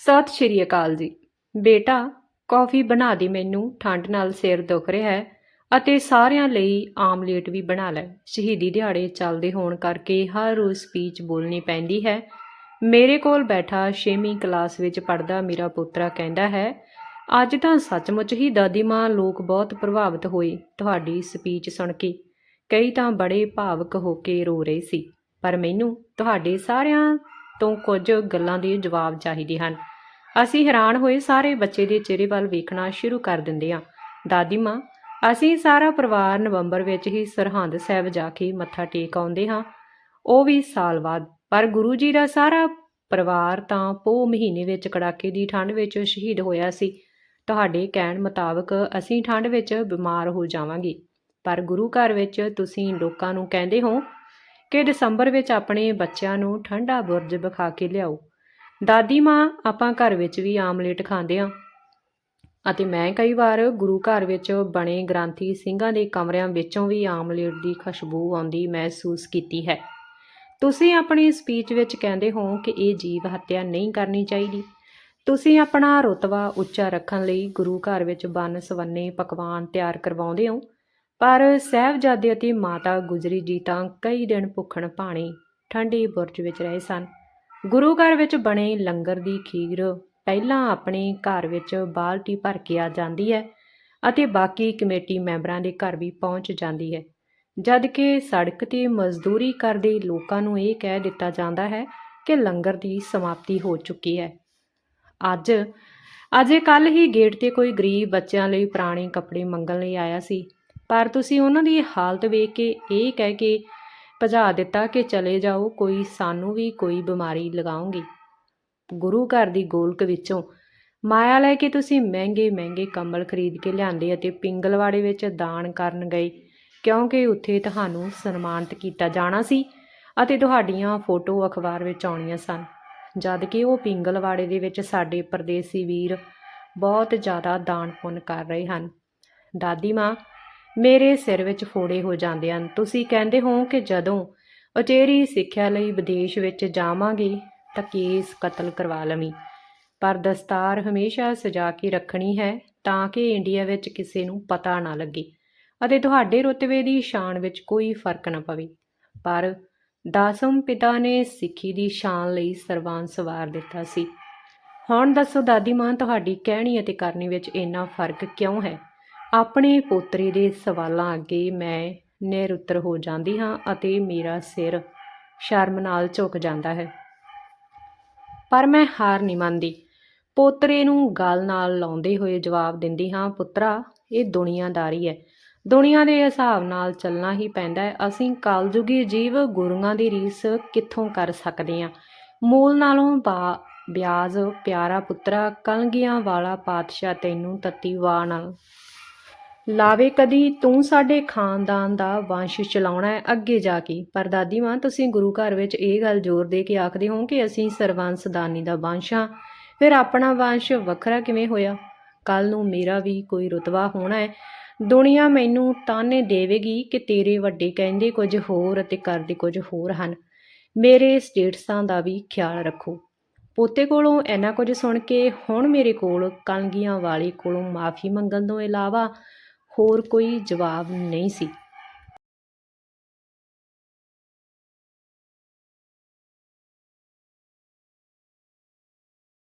ਸਤਿ ਸ਼੍ਰੀ ਅਕਾਲ ਜੀ। ਬੇਟਾ, ਕੌਫੀ ਬਣਾ ਦੀ ਮੈਨੂੰ, ਠੰਡ ਨਾਲ ਸਿਰ ਦੁਖ ਰਿਹਾ ਹੈ ਅਤੇ ਸਾਰਿਆਂ ਲਈ ਆਮਲੇਟ ਵੀ ਬਣਾ ਲੈ। ਸ਼ਹੀਦੀ ਦਿਹਾੜੇ ਚੱਲਦੇ ਹੋਣ ਕਰਕੇ ਹਰ ਰੋਜ਼ ਸਪੀਚ ਬੋਲਣੀ ਪੈਂਦੀ ਹੈ। ਮੇਰੇ ਕੋਲ ਬੈਠਾ 6ਵੀਂ ਕਲਾਸ ਵਿੱਚ ਪੜਦਾ ਮੇਰਾ ਪੁੱਤਰਾ ਕਹਿੰਦਾ ਹੈ, ਅੱਜ ਤਾਂ ਸੱਚਮੁੱਚ ਹੀ ਦਾਦੀ ਮਾਂ ਲੋਕ ਬਹੁਤ ਪ੍ਰਭਾਵਿਤ ਹੋਏ ਤੁਹਾਡੀ ਸਪੀਚ ਸੁਣ ਕੇ। ਕਈ ਤਾਂ ਬੜੇ ਭਾਵਕ ਹੋ ਕੇ ਰੋ ਰਹੇ ਸੀ, ਪਰ ਮੈਨੂੰ ਤੁਹਾਡੇ ਸਾਰਿਆਂ ਤੋਂ ਕੁਝ ਗੱਲਾਂ ਦੇ ਜਵਾਬ ਚਾਹੀਦੇ ਹਨ। ਅਸੀਂ ਹੈਰਾਨ ਹੋਏ ਸਾਰੇ ਬੱਚੇ ਦੇ ਚਿਹਰੇ ਵੱਲ ਵੇਖਣਾ ਸ਼ੁਰੂ ਕਰ ਦਿੰਦੇ ਹਾਂ। ਦਾਦੀ ਮਾਂ, ਅਸੀਂ ਸਾਰਾ ਪਰਿਵਾਰ ਨਵੰਬਰ ਵਿੱਚ ਹੀ ਸਰਹੰਦ ਸਾਹਿਬ ਜਾ ਕੇ ਮੱਥਾ ਟੇਕ ਆਉਂਦੇ ਹਾਂ। ਉਹ ਵੀ ਸਾਲ ਬਾਅਦ। ਪਰ ਗੁਰੂ ਜੀ ਦਾ ਸਾਰਾ ਪਰਿਵਾਰ ਤਾਂ ਪੋਹ ਮਹੀਨੇ ਵਿੱਚ ਕੜਾਕੇ ਦੀ ਠੰਡ ਵਿੱਚ ਸ਼ਹੀਦ ਹੋਇਆ ਸੀ। ਤੁਹਾਡੇ ਕਹਿਣ ਮੁਤਾਬਕ ਅਸੀਂ ਠੰਡ ਵਿੱਚ ਬਿਮਾਰ ਹੋ ਜਾਵਾਂਗੇ। ਪਰ ਗੁਰੂ ਘਰ ਵਿੱਚ ਤੁਸੀਂ ਲੋਕਾਂ ਨੂੰ ਕਹਿੰਦੇ ਹੋ ਕਿ ਦਸੰਬਰ ਵਿੱਚ ਆਪਣੇ ਬੱਚਿਆਂ ਨੂੰ ਠੰਡਾ ਬੁਰਜ ਵਿਖਾ ਕੇ ਲਿਆਓ। ਦਾਦੀ ਮਾਂ, ਆਪਾਂ ਘਰ ਵਿੱਚ ਵੀ ਆਮਲੇਟ ਖਾਂਦੇ ਹਾਂ ਅਤੇ ਮੈਂ ਕਈ ਵਾਰ ਗੁਰੂ ਘਰ ਵਿੱਚ ਬਣੇ ਗ੍ਰੰਥੀ ਸਿੰਘਾਂ ਦੇ ਕਮਰਿਆਂ ਵਿੱਚੋਂ ਵੀ ਆਮਲੇਟ ਦੀ ਖੁਸ਼ਬੂ ਆਉਂਦੀ ਮਹਿਸੂਸ ਕੀਤੀ ਹੈ। ਤੁਸੀਂ ਆਪਣੀ ਸਪੀਚ ਵਿੱਚ ਕਹਿੰਦੇ ਹੋ ਕਿ ਇਹ ਜੀਵ ਹੱਤਿਆ ਨਹੀਂ ਕਰਨੀ ਚਾਹੀਦੀ। ਤੁਸੀਂ ਆਪਣਾ ਰੁਤਬਾ ਉੱਚਾ ਰੱਖਣ ਲਈ ਗੁਰੂ ਘਰ ਵਿੱਚ ਬਨ ਸਵੰਨੇ ਪਕਵਾਨ ਤਿਆਰ ਕਰਵਾਉਂਦੇ ਹੋ। ਪਰ ਸਹਿਬਜ਼ਾਦੇ ਅਤੇ ਮਾਤਾ ਗੁਜਰੀ ਜੀ ਤਾਂ ਕਈ ਦਿਨ ਭੁੱਖਣ ਭਾਣੇ ਠੰਡੇ ਬੁਰਜ ਵਿੱਚ ਰਹੇ ਸਨ। ਗੁਰੂ ਘਰ ਵਿੱਚ ਬਣੇ ਲੰਗਰ ਦੀ ਖੀਰ ਪਹਿਲਾਂ ਆਪਣੇ ਘਰ ਵਿੱਚ ਬਾਲਟੀ ਭਰ ਕੇ ਆ ਜਾਂਦੀ ਹੈ ਅਤੇ ਬਾਕੀ ਕਮੇਟੀ ਮੈਂਬਰਾਂ ਦੇ ਘਰ ਵੀ ਪਹੁੰਚ ਜਾਂਦੀ ਹੈ। ਜਦ ਕਿ ਸੜਕ ਤੇ ਮਜ਼ਦੂਰੀ ਕਰਦੇ ਲੋਕਾਂ ਨੂੰ ਇਹ ਕਹਿ ਦਿੱਤਾ ਜਾਂਦਾ ਹੈ ਕਿ ਲੰਗਰ ਦੀ ਸਮਾਪਤੀ ਹੋ ਚੁੱਕੀ ਹੈ। ਅੱਜ, ਅਜੇ ਕੱਲ ਹੀ ਗੇਟ ਤੇ ਕੋਈ ਗਰੀਬ ਬੱਚਿਆਂ ਲਈ ਪੁਰਾਣੇ ਕੱਪੜੇ ਮੰਗਣ ਲਈ ਆਇਆ ਸੀ। ਪਰ ਤੁਸੀਂ ਉਹਨਾਂ ਦੀ ਹਾਲਤ ਵੇਖ ਕੇ ਇਹ ਕਹਿ ਕੇ ਭਜਾ ਦਿੱਤਾ ਕਿ ਚਲੇ ਜਾਓ, ਕੋਈ ਸਾਨੂੰ ਵੀ ਕੋਈ ਬਿਮਾਰੀ ਲਗਾਉਂਗੀ। ਗੁਰੂ ਘਰ ਦੀ ਗੋਲਕ ਵਿੱਚੋਂ ਮਾਇਆ ਲੈ ਕੇ ਤੁਸੀਂ ਮਹਿੰਗੇ ਮਹਿੰਗੇ ਕੰਬਲ ਖਰੀਦ ਕੇ ਲਿਆਂਦੇ ਅਤੇ ਪਿੰਗਲਵਾੜੇ ਵਿੱਚ ਦਾਨ ਕਰਨ ਗਏ, ਕਿਉਂਕਿ ਉੱਥੇ ਤੁਹਾਨੂੰ ਸਨਮਾਨਿਤ ਕੀਤਾ ਜਾਣਾ ਸੀ ਅਤੇ ਤੁਹਾਡੀਆਂ ਫੋਟੋ ਅਖਬਾਰ ਵਿੱਚ ਆਉਣੀਆਂ ਸਨ। ਜਦ ਕਿ ਉਹ ਪਿੰਗਲਵਾੜੇ ਦੇ ਵਿੱਚ ਸਾਡੇ ਪਰਦੇਸੀ ਵੀਰ ਬਹੁਤ ਜ਼ਿਆਦਾ ਦਾਨ ਪੁੰਨ ਕਰ ਰਹੇ ਹਨ। ਦਾਦੀ ਮਾਂ ਮੇਰੇ ਸਿਰ ਵਿੱਚ ਫੋੜੇ ਹੋ ਜਾਂਦੇ ਹਨ। ਤੁਸੀਂ ਕਹਿੰਦੇ ਹੋ ਕਿ ਜਦੋਂ ਉਚੇਰੀ ਸਿੱਖਿਆ ਲਈ ਵਿਦੇਸ਼ ਵਿੱਚ ਜਾਵਾਂਗੇ ਤਾਂ ਕੇਸ ਕਤਲ ਕਰਵਾ ਲਵੀਂ। ਪਰ ਦਸਤਾਰ ਹਮੇਸ਼ਾ ਸਜਾ ਕੇ ਰੱਖਣੀ ਹੈ ਤਾਂ ਕਿ ਇੰਡੀਆ ਵਿੱਚ ਕਿਸੇ ਨੂੰ ਪਤਾ ਨਾ ਲੱਗੇ ਅਤੇ ਤੁਹਾਡੇ ਰੁਤਬੇ ਦੀ ਸ਼ਾਨ ਵਿੱਚ ਕੋਈ ਫ਼ਰਕ ਨਾ ਪਵੇ। ਪਰ ਦਾਸਮ ਪਿਤਾ ਨੇ ਸਿੱਖੀ ਦੀ ਸ਼ਾਨ ਲਈ ਸਰਵਾਨ ਸਵਾਰ ਦਿੱਤਾ ਸੀ। ਹੁਣ ਦੱਸੋ ਦਾਦੀ ਮਾਂ, ਤੁਹਾਡੀ ਕਹਿਣੀ ਅਤੇ ਕਰਨੀ ਵਿੱਚ ਇੰਨਾ ਫ਼ਰਕ ਕਿਉਂ ਹੈ? ਆਪਣੇ ਪੋਤਰੇ ਦੇ ਸਵਾਲਾਂ ਅੱਗੇ ਮੈਂ ਨਿਰਉੱਤਰ ਹੋ ਜਾਂਦੀ ਹਾਂ ਅਤੇ ਮੇਰਾ ਸਿਰ ਸ਼ਰਮ ਨਾਲ ਝੁਕ ਜਾਂਦਾ ਹੈ। ਪਰ ਮੈਂ ਹਾਰ ਨਹੀਂ ਮੰਨਦੀ। ਪੋਤਰੇ ਨੂੰ ਗਲ ਨਾਲ ਲਾਉਂਦੇ ਹੋਏ ਜਵਾਬ ਦਿੰਦੀ ਹਾਂ, ਪੁੱਤਰਾ, ਇਹ ਦੁਨੀਆਦਾਰੀ ਹੈ। ਦੁਨੀਆ ਦੇ ਹਿਸਾਬ ਨਾਲ ਚੱਲਣਾ ਹੀ ਪੈਂਦਾ ਹੈ। ਅਸੀਂ ਕਾਲਜੁਗੀ ਜੀਵ ਗੁਰੂਆਂ ਦੀ ਰੀਸ ਕਿੱਥੋਂ ਕਰ ਸਕਦੇ ਹਾਂ? ਮੂਲ ਨਾਲੋਂ ਬਾ, ਬਿਆਜ਼, ਪਿਆਰਾ ਪੁੱਤਰਾ, ਕਲਗੀਆਂ ਵਾਲਾ ਪਾਤਸ਼ਾਹ ਤੈਨੂੰ ਤੱਤੀ ਵਾਹ ਨਾਲ ਲਾਵੇ ਕਦੀ ਤੂੰ ਸਾਡੇ ਖਾਨਦਾਨ ਦਾ ਵੰਸ਼ ਚਲਾਉਣਾ ਹੈ, ਅੱਗੇ ਜਾ ਕੇ। ਪਰ ਦਾਦੀ ਮਾਂ, ਤੁਸੀਂ ਗੁਰੂ ਘਰ ਵਿੱਚ ਇਹ ਗੱਲ ਜ਼ੋਰ ਦੇ ਕੇ ਆਖਦੇ ਹੋ ਕਿ ਅਸੀਂ ਸਰਵੰਸਦਾਨੀ ਦਾ ਵੰਸ਼ ਹਾਂ। ਫਿਰ ਆਪਣਾ ਵੰਸ਼ ਵੱਖਰਾ ਕਿਵੇਂ ਹੋਇਆ? ਕੱਲ ਨੂੰ ਮੇਰਾ ਵੀ ਕੋਈ ਰੁਤਬਾ ਹੋਣਾ ਹੈ। ਦੁਨੀਆ ਮੈਨੂੰ ਤਾਨੇ ਦੇਵੇਗੀ ਕਿ ਤੇਰੇ ਵੱਡੇ ਕਹਿੰਦੇ ਕੁਝ ਹੋਰ ਅਤੇ ਕਰਦੇ ਕੁਝ ਹੋਰ ਹਨ। ਮੇਰੇ ਸਟੇਟਸਾਂ ਦਾ ਵੀ ਖਿਆਲ ਰੱਖੋ। ਪੋਤੇ ਕੋਲੋਂ ਇੰਨਾ ਕੁਝ ਸੁਣ ਕੇ ਹੁਣ ਮੇਰੇ ਕੋਲ ਕਲਗੀਆਂ ਵਾਲੀ ਕੋਲੋਂ ਮਾਫੀ ਮੰਗਣ ਤੋਂ ਇਲਾਵਾ ਹੋਰ ਕੋਈ ਜਵਾਬ ਨਹੀਂ ਸੀ।